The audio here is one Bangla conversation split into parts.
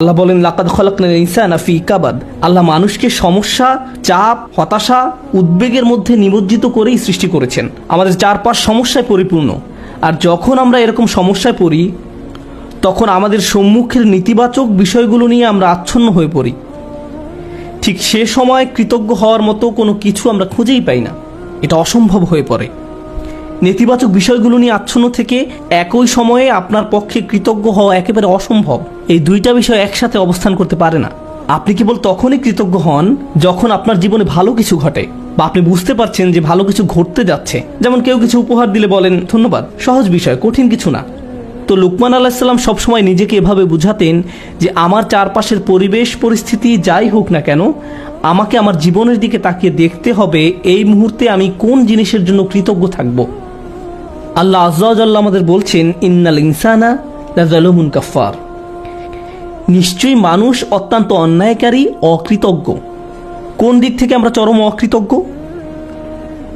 আল্লাহ বলেন, লাকাদ খলাকনাল ইনসানা ফি কাবাদ। আল্লাহ মানুষকে সমস্যা, চাপ, হতাশা, উদ্বেগের মধ্যে নিমজ্জিত করেই সৃষ্টি করেছেন। আমাদের চারপাশ সমস্যায় পরিপূর্ণ। আর যখন আমরা এরকম সমস্যায় পড়ি, তখন আমাদের সম্মুখের নেতিবাচক বিষয়গুলো নিয়ে আমরা আচ্ছন্ন হয়ে পড়ি। ঠিক সে সময় কৃতজ্ঞ হওয়ার মতো কোনো কিছু আমরা খুঁজেই পাই না। এটা অসম্ভব হয়ে পড়ে। নেতিবাচক বিষয়গুলো নিয়ে আচ্ছন্ন থেকে একই সময়ে আপনার পক্ষে কৃতজ্ঞ হওয়া একেবারে অসম্ভব। এই দুইটা বিষয় একসাথে অবস্থান করতে পারে না। আপনি কেবল তখনই কৃতজ্ঞ হন যখন আপনার জীবনে ভালো কিছু ঘটে বা আপনি বুঝতে পারছেন যে ভালো কিছু ঘটতে যাচ্ছে। যেমন কেউ কিছু উপহার দিলে বলেন, ধন্যবাদ, সহজ বিষয়, কঠিন কিছু না। তো লুকমান আলাহিসাল্লাম সবসময় নিজেকে এভাবে বুঝাতেন যে, আমার চারপাশের পরিবেশ, পরিস্থিতি যাই হোক না কেন, আমাকে আমার জীবনের দিকে তাকিয়ে দেখতে হবে এই মুহূর্তে আমি কোন জিনিসের জন্য কৃতজ্ঞ থাকব। আল্লাহ আজ্লাহ আমাদের বলছেন, ইন্নাল ইনসানা লাজালুমুন কাফার নিশ্চয়ই মানুষ অত্যন্ত অন্যায়কারী, অকৃতজ্ঞ। কোন দিক থেকে আমরা চরম অকৃতজ্ঞ?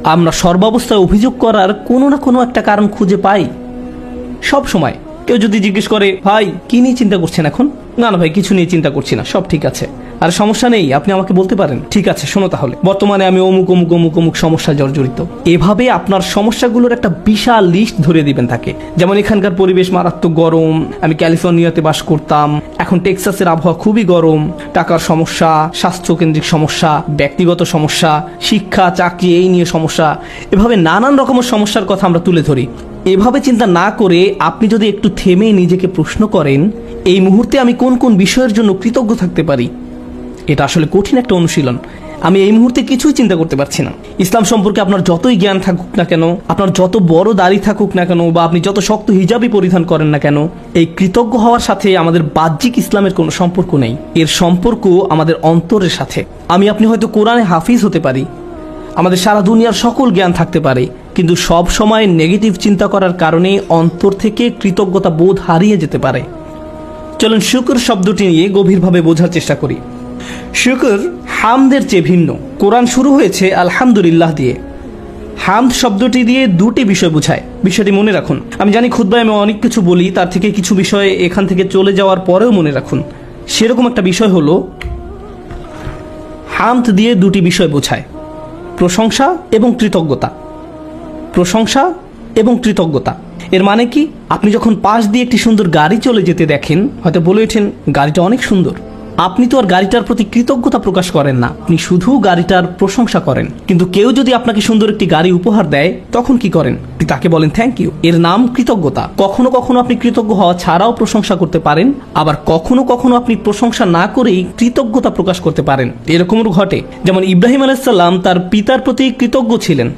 আমরা সর্বাবস্থায় অভিযোগ করার কোনো না কোনো একটা কারণ খুঁজে পাই। সব সময়। কেউ যদি জিজ্ঞেস করে, ভাই, কি নিয়ে চিন্তা করছেন এখন? না না, ভাই, কিছু নিয়ে চিন্তা করছি না, সব ঠিক আছে। আর সমস্যা নেই, আপনি আমাকে বলতে পারেন। ঠিক আছে, শোনো তাহলে। বর্তমানে আমি অমুক অমুক অমুক অমুক সমস্যা জর্জরিত। এভাবে আপনার সমস্যাগুলোর একটা বিশাল লিস্ট ধরে দিবেন তাকে। যেমন এখানকার পরিবেশ মারাত্মক গরম, আমি ক্যালিফোর্নিয়াতে বাস করতাম। এখন টেক্সাসের আবহাওয়া খুবই গরম, টাকার সমস্যা, স্বাস্থ্যকেন্দ্রিক সমস্যা, ব্যক্তিগত সমস্যা, শিক্ষা, চাকরি, এই নিয়ে সমস্যা। এভাবে নানান রকমের সমস্যার কথা আমরা তুলে ধরি। এভাবে চিন্তা না করে আপনি যদি একটু থেমে নিজেকে প্রশ্ন করেন, এই মুহূর্তে আমি কোন কোন বিষয়ের জন্য কৃতজ্ঞ থাকতে পারি? এটা আসলে কঠিন একটা অনুশীলন। আমি এই মুহূর্তে কিছুই চিন্তা করতে পারছি না। ইসলাম সম্পর্কে আপনার যতই জ্ঞান থাকুক না কেন, আপনার যত বড় দাড়ি থাকুক না কেন বা আপনি যত শক্ত হিজাবই পরিধান করেন না কেন, এই কৃতজ্ঞ হওয়ার সাথে আমাদের বাহ্যিক ইসলামের কোনো সম্পর্ক নেই। এর সম্পর্ক আমাদের অন্তরের সাথে। আমি, আপনি হয়তো কোরআনে হাফিজ হতে পারি। আমাদের সারা দুনিয়ার সকল জ্ঞান থাকতে পারে। কিন্তু সব সময় নেগেটিভ চিন্তা করার কারণে অন্তর থেকে কৃতজ্ঞতা বোধ হারিয়ে যেতে পারে। চলুন শুকর শব্দটি নিয়ে গভীরভাবে বোঝার চেষ্টা করি। শুকর হামদের চেয়ে ভিন্ন। কোরআন শুরু হয়েছে আলহামদুলিল্লাহ দিয়ে। হামদ শব্দটি দিয়ে দুটি বিষয় বোঝায়। বিষয়টি মনে রাখুন। আমি জানি খুদ্ায় আমি অনেক কিছু বলি, তার থেকে কিছু বিষয় এখান থেকে চলে যাওয়ার পরেও মনে রাখুন। সেরকম একটা বিষয় হলো, হামদ দিয়ে দুটি বিষয় বোঝায়। প্রশংসা এবং কৃতজ্ঞতা। প্রশংসা এবং কৃতজ্ঞতা। এর মানে কি? আপনি যখন পাশ দিয়ে একটি সুন্দর গাড়ি চলে যেতে দেখেন, হয়তো বলে ওঠেন, গাড়িটা অনেক সুন্দর। আপনি তো আর গাড়িটার প্রতি কৃতজ্ঞতা প্রকাশ করেন না। আপনি শুধু গাড়িটার প্রশংসা করেন। কিন্তু কেউ যদি আপনাকে সুন্দর একটি গাড়ি উপহার দেয়, তখন কি করেন? আপনি তাকে বলেন থ্যাংক ইউ এর নাম কৃতজ্ঞতা। কখনো কখনো আপনি কৃতজ্ঞ হওয়া ছাড়াও প্রশংসা করতে পারেন, আবার কখনো কখনো আপনি প্রশংসা না করেই কৃতজ্ঞতা প্রকাশ করতে পারেন। এরকমও ঘটে। যেমন ইব্রাহিম আলাইসাল্লাম তার পিতার প্রতি কৃতজ্ঞ ছিলেন।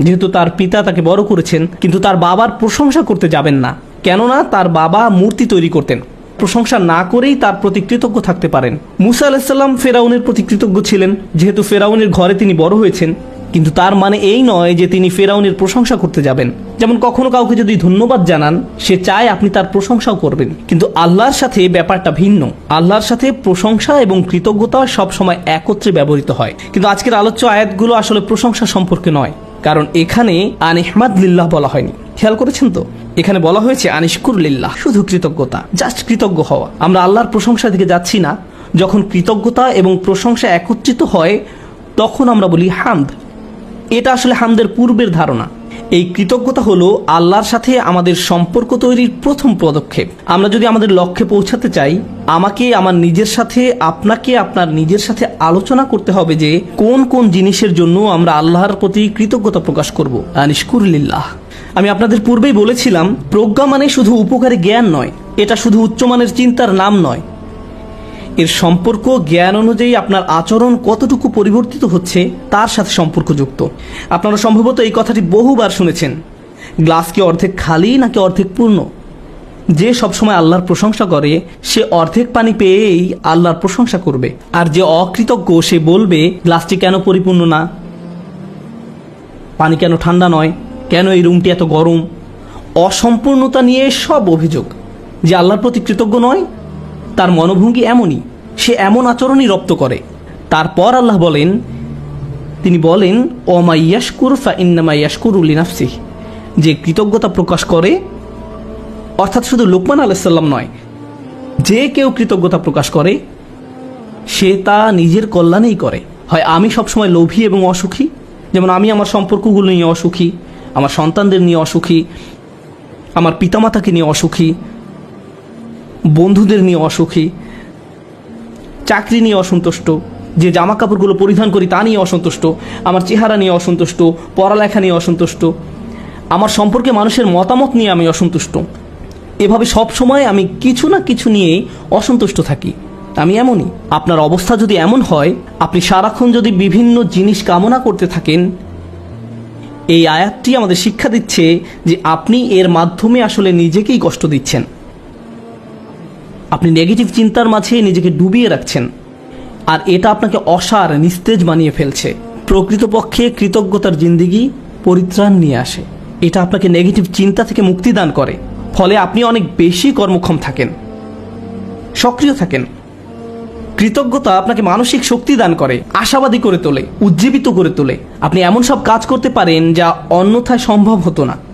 যেহেতু তার পিতা তাকে বড় করেছেন, কিন্তু তার বাবার প্রশংসা করতে যাবেন না। কেননা তার বাবা মূর্তি তৈরি করতেন। প্রশংসা না করেই তার প্রতি কৃতজ্ঞ থাকতে পারেন। মুসা আলাহিসাল্লাম ফেরাউনের প্রতি কৃতজ্ঞ ছিলেন, যেহেতু ফেরাউনের ঘরে তিনি বড় হয়েছেন। কিন্তু তার মানে এই নয় যে তিনি ফেরাউনের প্রশংসা করতে যাবেন। যেমন কখনো কাউকে যদি ধন্যবাদ জানান, সে চায় আপনি তার প্রশংসাও করবেন। কিন্তু আল্লাহর সাথে ব্যাপারটা ভিন্ন। আল্লাহর সাথে প্রশংসা এবং কৃতজ্ঞতা সব সময় একত্রে ব্যবহৃত হয়। কিন্তু আজকের আলোচ্য আয়াতগুলো আসলে প্রশংসা সম্পর্কে নয়। কারণ এখানে আনিহমাদ লিল্লাহ বলা হয়নি। খেয়াল করেছেন তো? এখানে বলা হয়েছে আনিশকুর লিল্লাহ শুধু কৃতজ্ঞতা জাস্ট কৃতজ্ঞ হওয়া। আমরা আল্লাহর প্রশংসা দিকে যাচ্ছি না। যখন কৃতজ্ঞতা এবং প্রশংসা একত্রিত হয়, তখন আমরা বলি হামদ। এটা আসলে হামদের পূর্বের ধারণা। এই কৃতজ্ঞতা হলো আল্লাহর সাথে আমাদের সম্পর্ক তৈরির প্রথম পদক্ষেপ। আমরা যদি আমাদের লক্ষ্যে পৌঁছাতে চাই, আমাকে, আমার নিজের সাথে, আপনাকে, আপনার নিজের সাথে আলোচনা করতে হবে যে কোন কোন জিনিসের জন্য আমরা আল্লাহর প্রতি কৃতজ্ঞতা প্রকাশ করব। আনিশকুরলিল্লাহ। আমি আপনাদের পূর্বেই বলেছিলাম, প্রজ্ঞা মানে শুধু উপকারী জ্ঞান নয়, এটা শুধু উচ্চমানের চিন্তার নাম নয়। এর সম্পর্ক জ্ঞান অনুযায়ী আপনার আচরণ কতটুকু পরিবর্তিত হচ্ছে তার সাথে সম্পর্কযুক্ত। আপনারা সম্ভবত এই কথাটি বহুবার শুনেছেন। গ্লাস কি অর্ধেক খালি নাকি অর্ধেক পূর্ণ? যে সবসময় আল্লাহর প্রশংসা করে, সে অর্ধেক পানি পেয়েই আল্লাহর প্রশংসা করবে। আর যে অকৃতজ্ঞ, সে বলবে, গ্লাসটি কেন পরিপূর্ণ না? পানি কেন ঠান্ডা নয়? কেন এই রুমটি এত গরম? অসম্পূর্ণতা নিয়ে সব অভিযোগ। যে আল্লাহর প্রতি কৃতজ্ঞ নয়, তার মনোভঙ্গি এমনই। সে এমন আচরণই রপ্ত করে। তারপর আল্লাহ বলেন, তিনি বলেন, ওমা ইয়াসকুর ফা ইন্নামা ইয়াসকুর উলিনাফসি যে কৃতজ্ঞতা প্রকাশ করে, অর্থাৎ শুধু লোকমান আলাইসাল্লাম নয়, যে কেউ কৃতজ্ঞতা প্রকাশ করে, সে তা নিজের কল্যাণেই করে। হয়, আমি সবসময় লোভী এবং অসুখী? যেমন আমি আমার সম্পর্কগুলো নিয়ে অসুখী, আমার সন্তানদের নিয়ে অসুখী, আমার পিতামাতাকে নিয়ে অসুখী, বন্ধুদের নিয়ে অসুখী চাকরি নিয়ে অসন্তুষ্ট, যে জামা কাপড়গুলো পরিধান করি তা নিয়ে অসন্তুষ্ট, আমার চেহারা নিয়ে অসন্তুষ্ট, পড়ালেখা নিয়ে অসন্তুষ্ট, আমার সম্পর্কে মানুষের মতামত নিয়ে আমি অসন্তুষ্ট। এভাবে সব সময় আমি কিছু না কিছু নিয়ে অসন্তুষ্ট থাকি। আমি এমনই, আপনার অবস্থা যদি এমন হয়, আপনি সারাক্ষণ যদি বিভিন্ন জিনিস কামনা করতে থাকেন, এই আয়াতটি আমাদের শিক্ষা দিচ্ছে যে আপনি এর মাধ্যমে আসলে নিজেকেই কষ্ট দিচ্ছেন। আপনি নেগেটিভ চিন্তার মাঝে নিজেকে ডুবিয়ে রাখছেন। আর এটা আপনাকে অসার, নিস্তেজ বানিয়ে ফেলছে। প্রকৃতপক্ষে কৃতজ্ঞতার জিন্দিগি পরিত্রাণ নিয়ে আসে। এটা আপনাকে নেগেটিভ চিন্তা থেকে মুক্তি দান করে। ফলে আপনি অনেক বেশি কর্মক্ষম থাকেন। সক্রিয় থাকেন। কৃতজ্ঞতা আপনাকে মানসিক শক্তি দান করে, আশাবাদী করে তোলে, উজ্জীবিত করে তোলে। আপনি এমন সব কাজ করতে পারেন যা অন্যথায় সম্ভব হতো না।